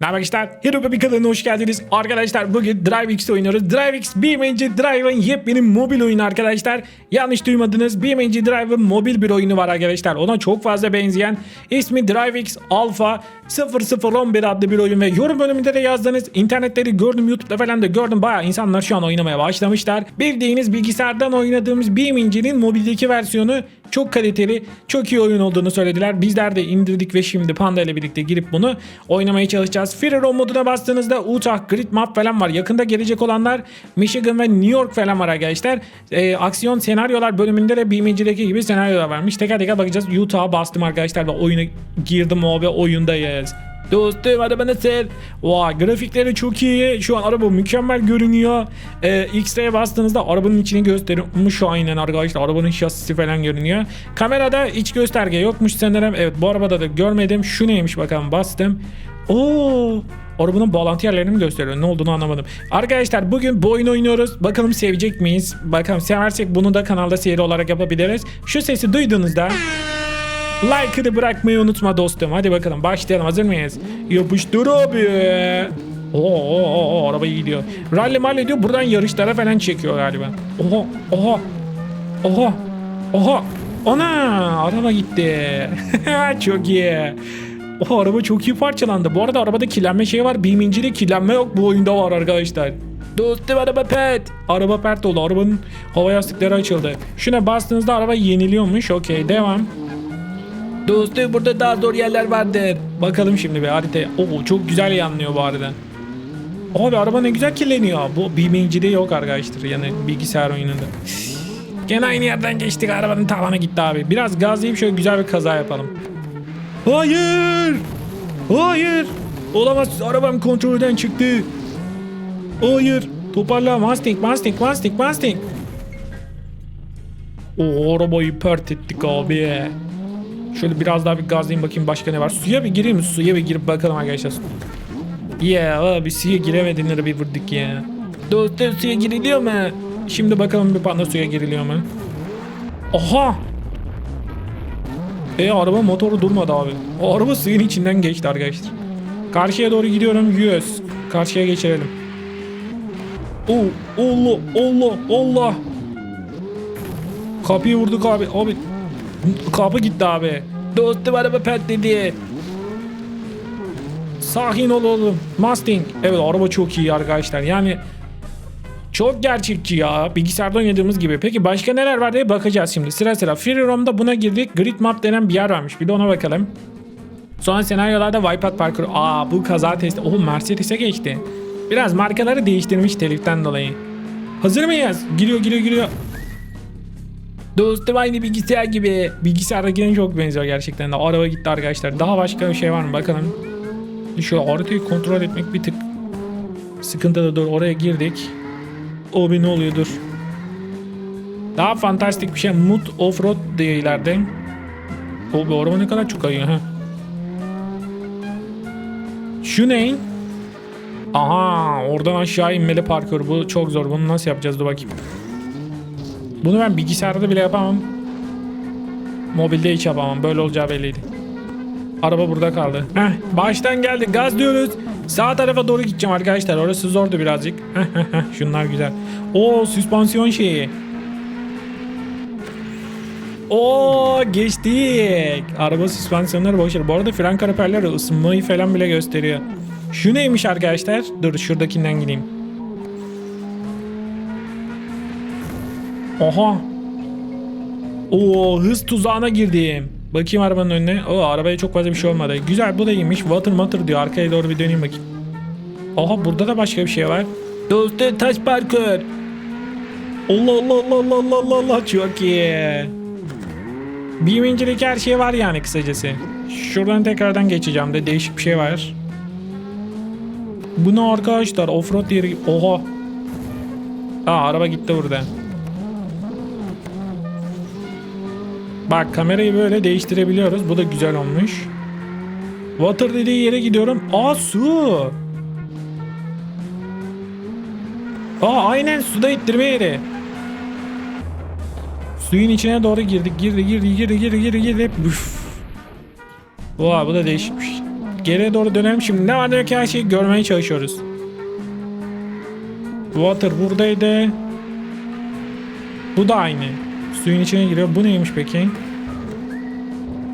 Merhaba arkadaşlar, Hero Baby kanalına hoş geldiniz. Arkadaşlar bugün DriveX oynuyoruz. DriveX BMG Drive'ın yepyeni mobil oyunu arkadaşlar. Yanlış duymadınız. BMG Drive'ın mobil bir oyunu var arkadaşlar. Ona çok fazla benzeyen. ismi DriveX Alpha 0011 adlı bir oyun ve yorum bölümünde de yazdınız. İnternetleri gördüm, YouTube'da falan da gördüm. Bayağı insanlar şu an oynamaya başlamışlar. Bildiğiniz bilgisayardan oynadığımız BMG'nin mobildeki versiyonu çok kaliteli, çok iyi oyun olduğunu söylediler. Bizler de indirdik ve şimdi Panda ile birlikte girip bunu oynamaya çalışacağız. Free roam moduna bastığınızda Utah, Grid Map falan var. Yakında gelecek olanlar Michigan ve New York falan var arkadaşlar. Ee, aksiyon senaryolar bölümünde de BMG'deki gibi senaryolar varmış. Teker teker bakacağız. Utah'a bastım arkadaşlar ve oyuna girdim o ve oyundayız. Dostum araba nasıl? Vay grafikleri çok iyi. Şu an araba mükemmel görünüyor. Ee, X-ray'e bastığınızda arabanın içini göstermiş aynen arkadaşlar. Arabanın şasisi falan görünüyor. Kamerada iç gösterge yokmuş sanırım. Evet bu arabada da görmedim. Şu neymiş bakalım bastım. Oo Arabanın bağlantı yerlerini mi gösteriyor? Ne olduğunu anlamadım. Arkadaşlar bugün bu oyunu oynuyoruz. Bakalım sevecek miyiz? Bakalım seversek bunu da kanalda seyir olarak yapabiliriz. Şu sesi duyduğunuzda Like'ını bırakmayı unutma dostum. Hadi bakalım başlayalım. Hazır mıyız? Yapıştır abi. Oo, oo, oo, araba iyi gidiyor. Rally malle diyor. Buradan yarışlara falan çekiyor galiba. Oha, oha, oha, oha. Ana, araba gitti. çok iyi. Oha, araba çok iyi parçalandı. Bu arada arabada kirlenme şey var. BMG'de kirlenme yok. Bu oyunda var arkadaşlar. Dostum araba pet. Araba pert oldu. Arabanın hava yastıkları açıldı. Şuna bastığınızda araba yeniliyormuş. Okey devam. Dostum burada daha zor yerler vardır. Bakalım şimdi bir haritaya. Oo çok güzel yanlıyor bu arada. Abi araba ne güzel kirleniyor. Bu BMG'de yok arkadaşlar. Yani bilgisayar oyununda. Gene aynı yerden geçtik. Arabanın tavanı gitti abi. Biraz gazlayıp şöyle güzel bir kaza yapalım. Hayır! Hayır! Olamaz. Arabam kontrolden çıktı. Hayır. Toparla. Mustang, Mustang, Mustang, Mustang. O arabayı pert ettik abi. Şöyle biraz daha bir gazlayayım bakayım başka ne var. Suya bir gireyim mi? Suya bir girip bakalım arkadaşlar. Ya abi suya giremediğinleri bir vurduk ya. Dostum suya giriliyor mu? Şimdi bakalım bir panda suya giriliyor mu? Aha! E araba motoru durmadı abi. O araba suyun içinden geçti arkadaşlar. Karşıya doğru gidiyorum 100. Karşıya geçirelim. Oo, Allah Allah Allah. Kapıyı vurduk abi. Abi kapı gitti abi. Dostum araba patledi. Sakin ol oğlum. Mustang. Evet araba çok iyi arkadaşlar. Yani çok gerçekçi ya. Bilgisayarda oynadığımız gibi. Peki başka neler var diye bakacağız şimdi. Sıra sıra. Free Roam'da buna girdik. Grid Map denen bir yer varmış. Bir de ona bakalım. Sonra senaryolarda Wipeout Parkur. Aa bu kaza testi. Oh Mercedes'e geçti. Biraz markaları değiştirmiş teliften dolayı. Hazır mıyız? Giriyor giriyor giriyor. Dostum aynı bilgisayar gibi. Bilgisayardakine çok benziyor gerçekten de. Araba gitti arkadaşlar. Daha başka bir şey var mı bakalım. Şu haritayı kontrol etmek bir tık sıkıntılı. Dur oraya girdik. O bir ne oluyor dur. Daha fantastik bir şey. Mut Offroad diye ileride. O bu araba ne kadar çok ayıyor ha. Şu ne? Aha oradan aşağı inmeli parkur. Bu çok zor. Bunu nasıl yapacağız? Dur bakayım. Bunu ben bilgisayarda bile yapamam. Mobilde hiç yapamam. Böyle olacağı belliydi. Araba burada kaldı. Heh, baştan geldi. Gaz diyoruz. Sağ tarafa doğru gideceğim arkadaşlar. Orası zordu birazcık. Şunlar güzel. Oo süspansiyon şeyi. Oo geçtik. Araba süspansiyonları boşver. Bu arada fren kaliperleri ısınmayı falan bile gösteriyor. Şu neymiş arkadaşlar? Dur şuradakinden gideyim. Oha. Oo hız tuzağına girdim. Bakayım arabanın önüne. Oo arabaya çok fazla bir şey olmadı. Güzel bu da iyiymiş. Water matter diyor. Arkaya doğru bir döneyim bakayım. Aha burada da başka bir şey var. Dostum taş parkur. Allah Allah Allah Allah Allah Allah Allah çok iyi. BMG'deki her şey var yani kısacası. Şuradan tekrardan geçeceğim de değişik bir şey var. Bu ne arkadaşlar? Offroad yeri. Oha. Aa araba gitti burada. Bak kamerayı böyle değiştirebiliyoruz. Bu da güzel olmuş. Water dediği yere gidiyorum. Aa su. Aa aynen suda ittirme yeri. Suyun içine doğru girdik. Girdi girdi girdi girdi girdi girdi. Üf. Vay bu da değişikmiş. geriye doğru dönelim. Şimdi ne var yok her şeyi görmeye çalışıyoruz. Water buradaydı. Bu da aynı. Suyun içine giriyor. Bu neymiş peki?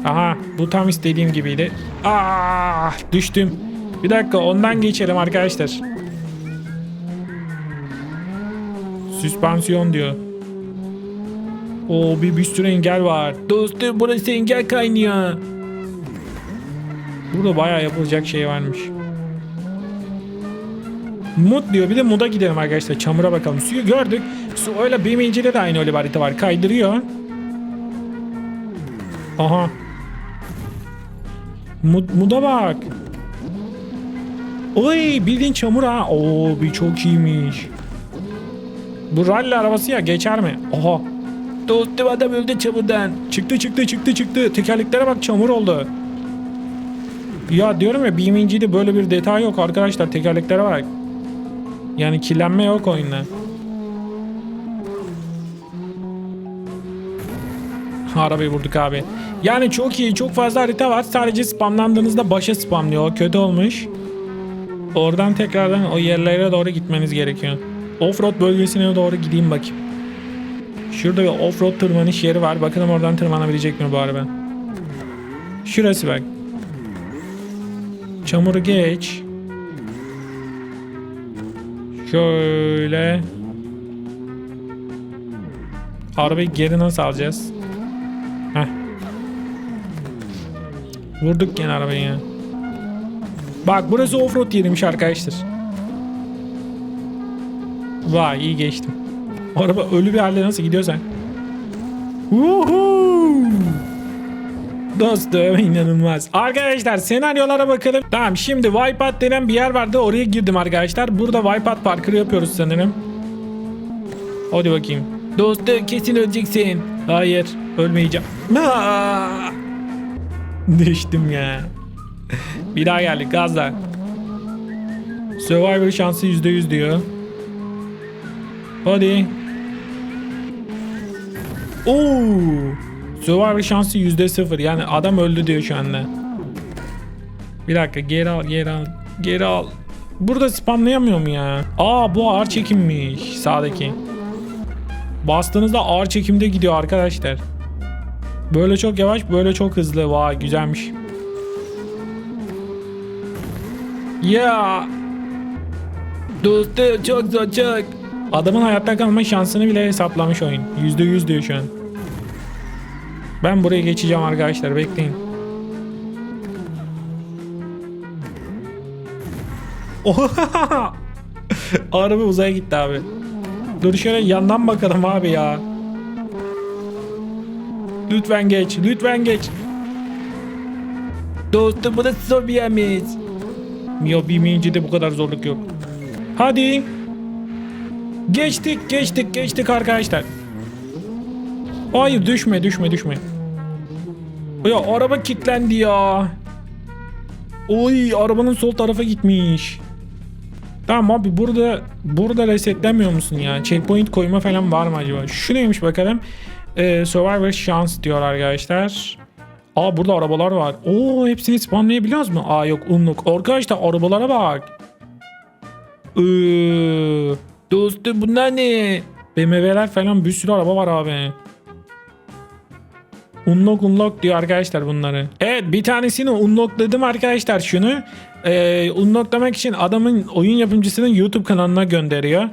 Aha bu tam istediğim gibiydi. Ah düştüm. Bir dakika ondan geçelim arkadaşlar. Süspansiyon diyor. Oo bir, bir sürü engel var. Dostum burası engel kaynıyor. Burada bayağı yapılacak şey varmış. Mud diyor. Bir de muda gidelim arkadaşlar. Çamura bakalım. Suyu gördük. Su öyle BMC'de de aynı öyle bir harita var. Kaydırıyor. Aha. Mud, muda bak. Oy bildiğin çamur ha. Oo bir çok iyiymiş. Bu rally arabası ya geçer mi? Aha. Dostum adam öldü çamurdan. Çıktı çıktı çıktı çıktı. Tekerleklere bak çamur oldu. Ya diyorum ya BMG'de böyle bir detay yok arkadaşlar. Tekerleklere bak. Yani kirlenme yok oyunda. Arabayı vurduk abi. Yani çok iyi, çok fazla harita var. Sadece spamlandığınızda başa spamlıyor. Kötü olmuş. Oradan tekrardan o yerlere doğru gitmeniz gerekiyor. Offroad bölgesine doğru gideyim bakayım. Şurada bir offroad tırmanış yeri var. Bakalım oradan tırmanabilecek mi bu araba. Şurası bak. Çamuru geç. Şöyle. Arabayı geri nasıl alacağız? Vurduk gene arabayı ya. Bak burası offroad yeriymiş arkadaşlar. Vay iyi geçtim. Araba ölü bir halde nasıl gidiyor sen? Woohoo! Dostum inanılmaz. Arkadaşlar senaryolara bakalım. Tamam şimdi Wipeout denen bir yer vardı. Oraya girdim arkadaşlar. Burada Wipeout parkuru yapıyoruz sanırım. Hadi bakayım. Dostum kesin öleceksin. Hayır ölmeyeceğim. Aa! Düştüm ya. Bir daha geldik gazla. Survivor şansı %100 diyor. Hadi. Oo! Survivor şansı %0 yani adam öldü diyor şu anda. Bir dakika geri al geri al geri al. Burada spamlayamıyor mu ya? Aa bu ağır çekimmiş sağdaki. Bastığınızda ağır çekimde gidiyor arkadaşlar. Böyle çok yavaş böyle çok hızlı. Vay güzelmiş. Ya. Dostum çok zor çok. Adamın hayatta kalma şansını bile hesaplamış oyun. %100 diyor şu an. Ben buraya geçeceğim arkadaşlar bekleyin. Oha! Araba uzaya gitti abi. Dur şöyle yandan bakalım abi ya. Lütfen geç, lütfen geç. Dostum bu da yermiş. Ya bilmeyince de bu kadar zorluk yok. Hadi. Geçtik, geçtik, geçtik arkadaşlar. Hayır düşme, düşme, düşme. Ya araba kilitlendi ya. Oy arabanın sol tarafa gitmiş. Tamam abi burada burada resetlemiyor musun ya? Checkpoint koyma falan var mı acaba? Şu neymiş bakalım. Ee, Survivor şans diyor arkadaşlar. Aa burada arabalar var. Oo hepsini spamlayabiliyoruz mu? Aa yok unluk. Arkadaşlar arabalara bak. Ee, dostum bunlar ne? BMW'ler falan bir sürü araba var abi. Unlock unlock diyor arkadaşlar bunları. Evet bir tanesini unlockladım arkadaşlar şunu. Ee, unlocklamak için adamın oyun yapımcısının YouTube kanalına gönderiyor.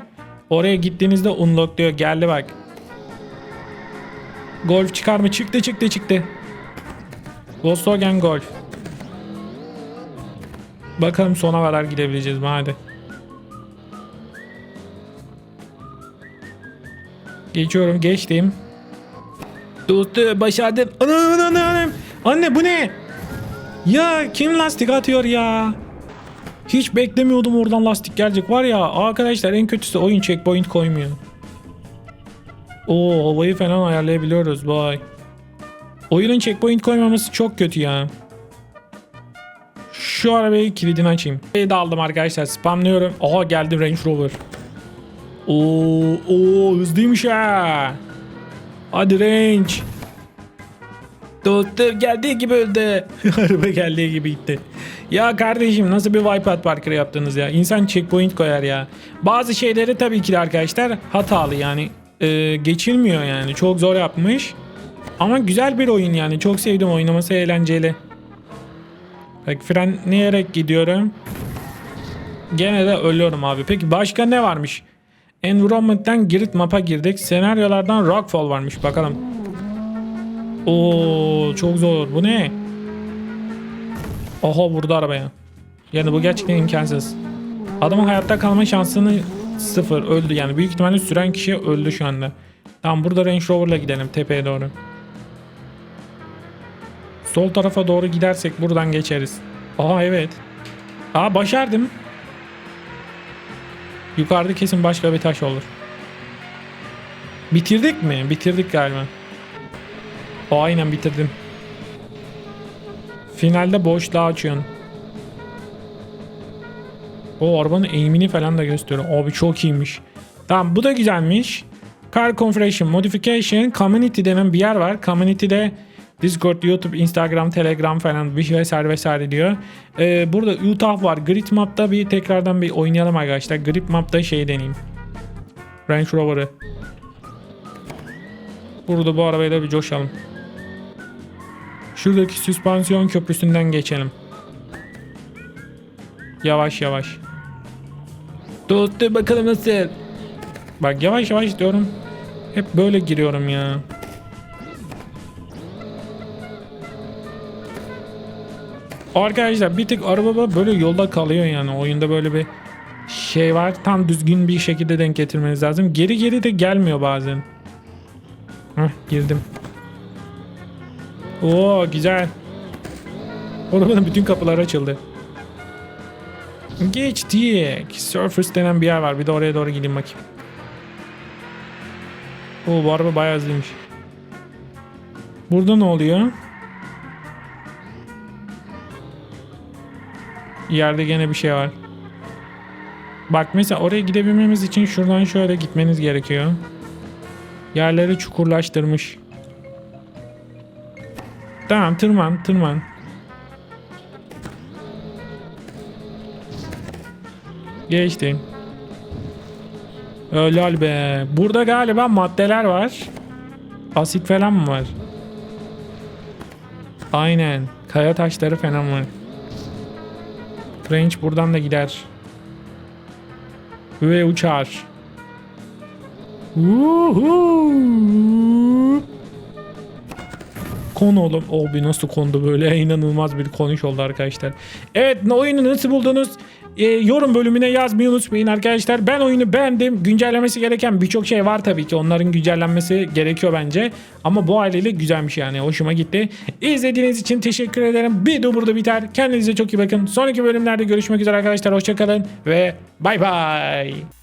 Oraya gittiğinizde unlock diyor. Geldi bak. Golf çıkar mı? Çıktı çıktı çıktı. Volkswagen Golf. Bakalım sona kadar gidebileceğiz mi? Hadi. Geçiyorum geçtim. Dostum başardım. Anam anam. Anne bu ne? Ya kim lastik atıyor ya? Hiç beklemiyordum oradan lastik gelecek. Var ya arkadaşlar en kötüsü oyun checkpoint koymuyor. Oo havayı falan ayarlayabiliyoruz vay. Oyunun checkpoint koymaması çok kötü ya. Şu arabayı kilidini açayım. Arabayı da aldım arkadaşlar spamlıyorum. Aha geldi Range Rover. Oo, oo hızlıymış ha. Hadi Range. Dostum geldiği gibi öldü. Araba geldiği gibi gitti. Ya kardeşim nasıl bir Wipeout Parker yaptınız ya? İnsan checkpoint koyar ya. Bazı şeyleri tabii ki de arkadaşlar hatalı yani. Ee, geçilmiyor yani. Çok zor yapmış. Ama güzel bir oyun yani. Çok sevdim oynaması eğlenceli. Bak frenleyerek gidiyorum. Gene de ölüyorum abi. Peki başka ne varmış? Environment'ten Grid Map'a girdik. Senaryolardan Rockfall varmış. Bakalım. Oo çok zor. Bu ne? Oha vurdu arabaya. Yani bu gerçekten imkansız. Adamın hayatta kalma şansını sıfır öldü yani büyük ihtimalle süren kişi öldü şu anda. Tamam burada Range Rover'la gidelim tepeye doğru. Sol tarafa doğru gidersek buradan geçeriz. Aha evet. Aa başardım. Yukarıda kesin başka bir taş olur. Bitirdik mi? Bitirdik galiba. O aynen bitirdim. Finalde boşluğa açıyorsun. O arabanın eğimini falan da gösteriyor. Abi çok iyiymiş. Tamam bu da güzelmiş. Car Configuration Modification Community denen bir yer var. Community'de Discord, YouTube, Instagram, Telegram falan bir şey vesaire vesaire diyor. Ee, burada UTAF var. Grid Map'ta bir tekrardan bir oynayalım arkadaşlar. Grid Map'ta şey deneyeyim. Range Rover'ı. Burada bu arabayla bir coşalım. Şuradaki süspansiyon köprüsünden geçelim. Yavaş yavaş. Dostum bakalım nasıl? Bak yavaş yavaş diyorum. Hep böyle giriyorum ya. Arkadaşlar bir tık araba böyle yolda kalıyor yani. Oyunda böyle bir şey var. Tam düzgün bir şekilde denk getirmeniz lazım. Geri geri de gelmiyor bazen. Heh girdim. Oo güzel. Arabanın bütün kapıları açıldı. Geçtik. Surface denen bir yer var. Bir de oraya doğru gideyim bakayım. Oo bu araba bayağı hızlıymış. Burada ne oluyor? Yerde gene bir şey var. Bak mesela oraya gidebilmemiz için şuradan şöyle gitmeniz gerekiyor. Yerleri çukurlaştırmış. Tamam tırman tırman. Geçtim. Helal be. Burada galiba maddeler var. Asit falan mı var? Aynen. Kaya taşları falan var. Range buradan da gider. Ve uçar. Woohoo! Kon oğlum. O bir nasıl kondu böyle inanılmaz bir konuş oldu arkadaşlar. Evet oyunu nasıl buldunuz? Ee, yorum bölümüne yazmayı unutmayın arkadaşlar. Ben oyunu beğendim. Güncellemesi gereken birçok şey var tabii ki. Onların güncellenmesi gerekiyor bence. Ama bu haliyle güzelmiş yani. Hoşuma gitti. İzlediğiniz için teşekkür ederim. Bir de burada biter. Kendinize çok iyi bakın. Sonraki bölümlerde görüşmek üzere arkadaşlar. Hoşçakalın ve bay bay.